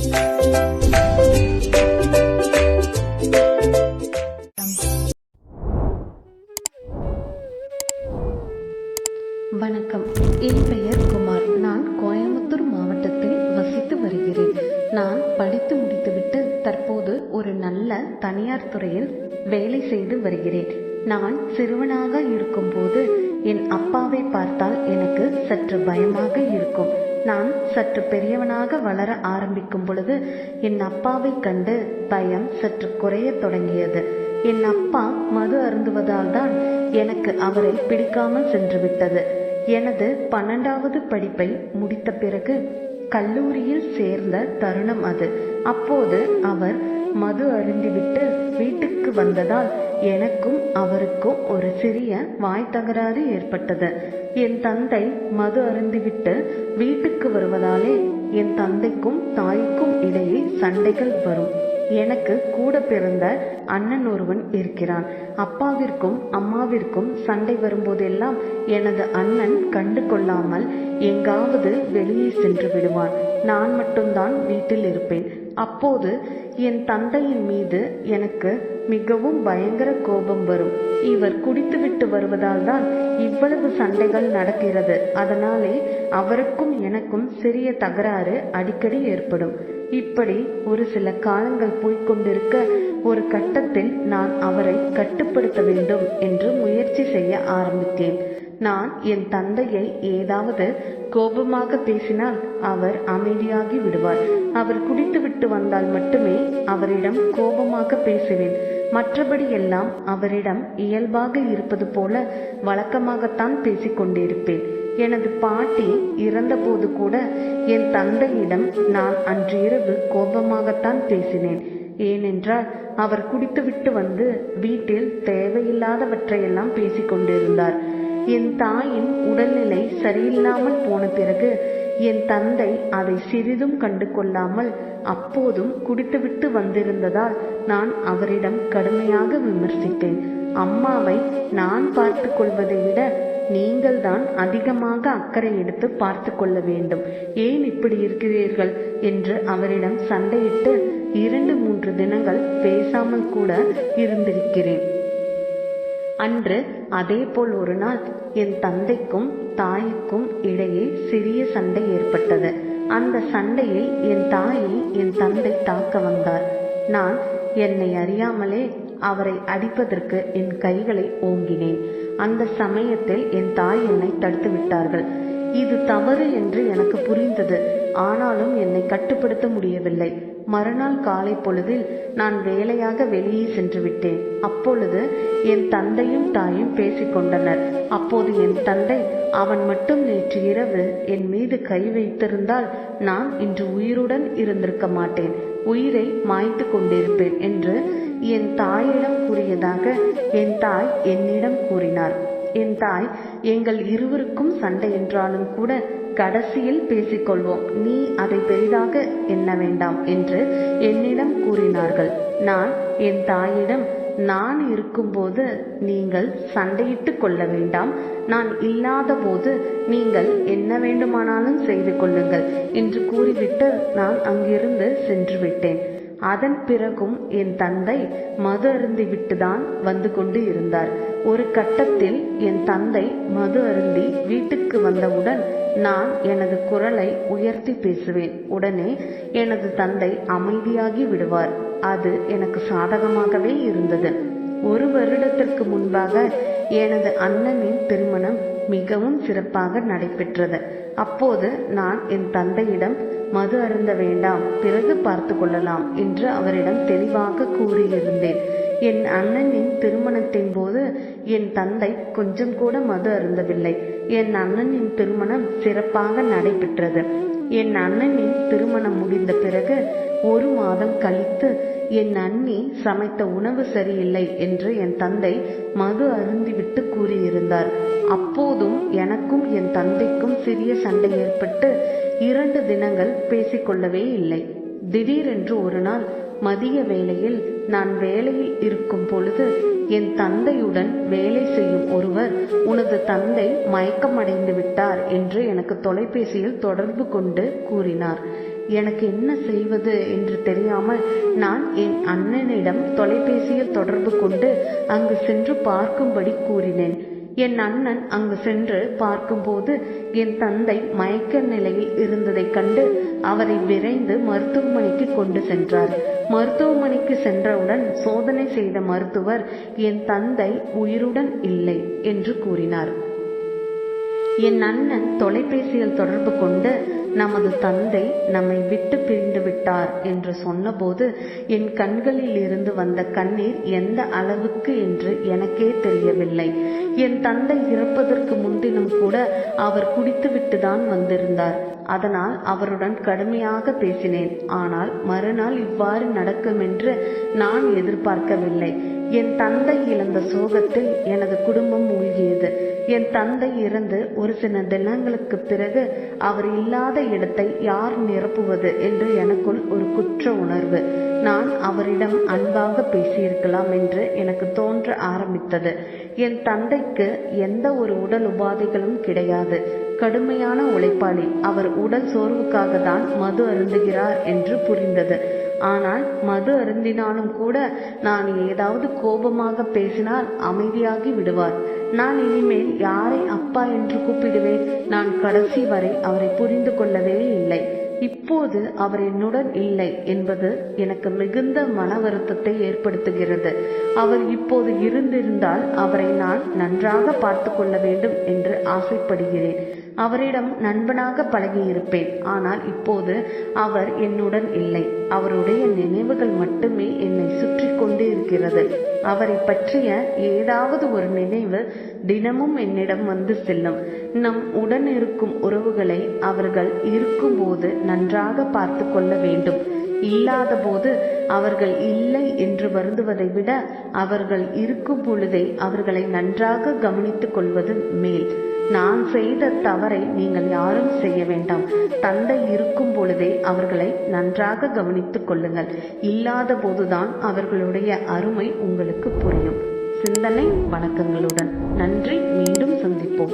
வணக்கம். என் பெயர் குமார். நான் கோயம்புத்தூர் மாவட்டத்தில் வசித்து வருகிறேன். நான் படித்து முடித்துவிட்டு தற்போது ஒரு நல்ல தனியார் துறையில் வேலை செய்து வருகிறேன். நான் சிறுவனாக இருக்கும்போது என் அப்பாவை பார்த்தால் எனக்கு சற்று பயமாக இருக்கும். நான் சற்று பெரியவனாக வளர ஆரம்பிக்கும் பொழுது என் அப்பாவை கண்டு பயம் சற்று குறையத் தொடங்கியது. என் அப்பா மது அருந்துவதால் தான் எனக்கு அவரை பிடிக்காமல் சென்றுவிட்டது. எனது பன்னெண்டாவது படிப்பை முடித்த பிறகு கல்லூரியில் சேர்ந்த தருணம் அது. அப்போது அவர் மது அருந்திவிட்டு வீட்டுக்கு வந்ததால் எனக்கும் அவருக்கும் ஒரு சிறிய வாய் தகராறு ஏற்பட்டது. என் தந்தை மது அருந்திவிட்டு வீட்டு வருவதாலே என் தந்தைக்கும் தாய்க்கும் இடையே சண்டைகள் வரும். எனக்கு கூட பிறந்த அண்ணன் ஒருவன் இருக்கிறான். அப்பாவிற்கும் அம்மாவிற்கும் சண்டை வரும்போதெல்லாம் எனது அண்ணன் கண்டு கொள்ளாமல் எங்காவது வெளியே சென்று விடுவான். நான் மட்டும்தான் வீட்டில் இருப்பேன். அப்போது என் தந்தையின் மீது எனக்கு மிகவும் பயங்கர கோபம் வரும். இவர் குடித்துவிட்டு வருவதால் தான் இவ்வளவு சண்டைகள் நடக்கிறது. அதனாலே அவருக்கும் எனக்கும் சிறிய தகராறு அடிக்கடி ஏற்படும். இப்படி ஒரு சில காலங்கள் போய்கொண்டிருக்க ஒரு கட்டத்தில் நான் அவரை கட்டுப்படுத்த வேண்டும் என்று முயற்சி செய்ய ஆரம்பித்தேன். நான் என் தந்தையை ஏதாவது கோபமாக பேசினால் அவர் அமைதியாகி விடுவார். அவர் குடித்துவிட்டு வந்தால் மட்டுமே அவரிடம் கோபமாக பேசுவேன். மற்றபடி எல்லாம் அவரிடம் இயல்பாக இருப்பது போல வழக்கமாகத்தான் பேசிக்கொண்டிருப்பேன் எனது பாட்டி இறந்தபோது கூட என் தந்தையிடம் நான் அன்று இரவு கோபமாகத்தான் பேசினேன். ஏனென்றால் அவர் குடித்துவிட்டு வந்து வீட்டில் தேவையில்லாதவற்றையெல்லாம் பேசிக்கொண்டிருந்தார் என் தாயின் உடல்நிலை சரியில்லாமல் போன பிறகு என் தந்தை அதை சிறிதும் கண்டு கொள்ளாமல் அப்போதும் குடித்துவிட்டு வந்திருந்ததால் நான் அவரிடம் கடுமையாக விமர்சித்தேன். அம்மாவை நான் பார்த்து கொள்வதை விட நீங்கள் தான் அதிகமாக அக்கறை எடுத்து பார்த்து கொள்ள வேண்டும். ஏன் இப்படி இருக்கிறீர்கள்? என்று அவரிடம் சண்டையிட்டு இரண்டு மூன்று தினங்கள் பேசாமல் கூட இருந்திருக்கிறேன். அன்று அதேபோல் ஒரு நாள் என் தந்தைக்கும் தாய்க்கும் இடையே சிறிய சண்டை ஏற்பட்டது. அந்த சண்டையில் என் தாயை என் தந்தை தாக்க வந்தார். நான் என்னை அறியாமலே அவரை அடிப்பதற்கு என் கைகளை ஓங்கினேன். அந்த சமயத்தில் என் தாய் என்னை தடுத்து விட்டார்கள். இது தவறு என்று எனக்கு புரிந்தது. ஆனாலும் என்னை கட்டுப்படுத்த முடியவில்லை. மறுநாள் காலை பொழுதில் நான் வேலையாக வெளியே சென்று விட்டேன். அப்பொழுது என் தந்தையும் தாயும் பேசிக்கொண்டனர் அப்போது என் தந்தை அவன் மட்டும் நேற்று இரவு என் மீது கை வைத்திருந்தால் நான் இன்று உயிருடன் இருந்திருக்க மாட்டேன். உயிரை மாய்த்து கொண்டிருப்பேன் என்று என் தாயிடம் கூறியதாக என் தாய் என்னிடம் கூறினார். என் தாய் எங்கள் இருவருக்கும் சண்டை என்றாலும் கூட கடைசியில் பேசிக்கொள்வோம். நீ அதை பெரிதாக எண்ண வேண்டாம் என்று என்னிடம் கூறினார்கள். நான் என் தாயிடம் நான் இருக்கும்போது நீங்கள் சண்டையிட்டு கொள்ள வேண்டாம். நான் இல்லாத போது நீங்கள் என்ன வேண்டுமானாலும் செய்து கொள்ளுங்கள் என்று கூறிவிட்டு நான் அங்கிருந்து சென்று விட்டேன் அதன் பிறகும் என் தந்தை மது அருந்திவிட்டுதான் வந்து கொண்டு இருந்தார். ஒரு கட்டத்தில் என் தந்தை மது அருந்தி வீட்டுக்கு வந்தவுடன் நான் எனது குரலை உயர்த்தி பேசுவேன். உடனே எனது தந்தை அமைதியாகி விடுவார். அது எனக்கு சாதகமாகவே இருந்தது. ஒரு வருடத்திற்கு முன்பாக எனது அண்ணனின் திருமணம் மிகவும் சிறப்பாக நடைபெற்றது. அப்போது நான் என் தந்தையிடம் மது அருந்த வேண்டாம் பிறகு பார்த்து கொள்ளலாம் என்று அவரிடம் தெளிவாக கூறியிருந்தேன். என் அண்ணனின் திருமணத்தின் போது என் தந்தை கொஞ்சம் கூட மது அருந்தவில்லை. என் அண்ணனின் திருமணம் சிறப்பாக நடைபெற்றது. என் அண்ணனின் திருமணம் முடிந்த பிறகு ஒரு மாதம் கழித்து என் அண்ணி சமைத்த உணவு சரியில்லை என்று என் தந்தை மது அருந்திவிட்டு கூறியிருந்தார். அப்போதும் எனக்கும் என் தந்தைக்கும் சிறிய சண்டை ஏற்பட்டு இரண்டு தினங்கள் பேசிக்கொள்ளவே இல்லை. திடீரென்று ஒரு நாள் மதிய வேளையில் நான் வேலையில் இருக்கும் பொழுது என் தந்தையுடன் வேலை செய்யும் ஒருவர் உனது தந்தை மயக்கமடைந்து விட்டார் என்று எனக்கு தொலைபேசியில் தொடர்பு கொண்டு கூறினார். எனக்கு என்ன செய்வது என்று தெரியாமல் நான் என் அண்ணனிடம் தொலைபேசியில் தொடர்பு கொண்டு அங்கு சென்று பார்க்கும்படி கூறினேன். என் அண்ணன் அங்கு சென்று பார்க்கும்போது என் தந்தை மயக்க நிலையில் இருந்ததைக் கண்டு அவரை விரைந்து மருத்துவமனைக்கு கொண்டு சென்றார். மருத்துவமனைக்கு சென்றவுடன் சோதனை செய்த மருத்துவர் என் தந்தை உயிருடன் இல்லை என்று கூறினார். என் அண்ணன் தொலைபேசியில் தொடர்பு கொண்டு நமது தந்தை நம்மை விட்டு பிரிந்து விட்டார் என்று சொன்னபோது என் கண்களில் இருந்து வந்த கண்ணீர் எந்த அளவுக்கு என்று எனக்கே தெரியவில்லை. என் தந்தை இறப்பதற்கு முன்தினம் கூட அவர் குடித்துவிட்டு தான் வந்திருந்தார். அதனால் அவருடன் கடுமையாக பேசினேன். ஆனால் மறுநாள் இவ்வாறு நடக்கும் என்று நான் எதிர்பார்க்கவில்லை. என் தந்தை இழந்த சோகத்தில் எனது குடும்பம் மூழ்கியது. என் தந்தை இறந்து ஒரு சில தினங்களுக்கு பிறகு அவர் இல்லாத இடத்தை யார் நிரப்புவது என்று எனக்குள் ஒரு குற்ற உணர்வு. நான் அவரிடம் அன்பாக பேசியிருக்கலாம் என்று எனக்கு தோன்ற ஆரம்பித்தது. என் தந்தைக்கு எந்த ஒரு உடல் உபாதைகளும் கிடையாது. கடுமையான உழைப்பாளி. அவர் உடல் சோர்வுக்காக தான் மது அருந்துகிறார் என்று புரிந்தது. ஆனால் மது அருந்தினாலும் கூட நான் ஏதாவது கோபமாக பேசினால் அமைதியாகி விடுவார். நான் இனிமேல் யாரை அப்பா என்று கூப்பிடுவேன்? நான் கடைசி வரை அவரை புரிந்து கொள்ளவே இல்லை. இப்போது அவர் என்னுடன் இல்லை என்பது எனக்கு மிகுந்த மன வருத்தத்தை ஏற்படுத்துகிறது. அவர் இப்போது இருந்திருந்தால் அவரை நான் நன்றாக பார்த்து கொள்ள வேண்டும் என்று ஆசைப்படுகிறேன். அவரிடம் நண்பனாக பழகியிருப்பேன். ஆனால் இப்போது அவர் என்னுடன் இல்லை. அவருடைய நினைவுகள் மட்டுமே என்னை சுற்றி கொண்டு இருக்கிறது அவரை பற்றிய ஏதாவது ஒரு நினைவு தினமும் என்னிடம் வந்து செல்லும். நம் உடன் இருக்கும் உறவுகளை அவர்கள் இருக்கும்போது நன்றாக பார்த்து கொள்ள வேண்டும். இல்லாத போது அவர்கள் இல்லை என்று வருந்துவதை விட அவர்கள் இருக்கும் பொழுதே அவர்களை நன்றாக கவனித்துக் கொள்வது மேல். நான் செய்த தவறை நீங்கள் யாரும் செய்ய வேண்டாம். தந்தை இருக்கும் பொழுதே அவர்களை நன்றாக கவனித்துக் கொள்ளுங்கள். இல்லாத போதுதான் அவர்களுடைய அருமை உங்களுக்கு புரியும். சிந்தனை வணக்கங்களுடன் நன்றி. மீண்டும் சந்திப்போம்.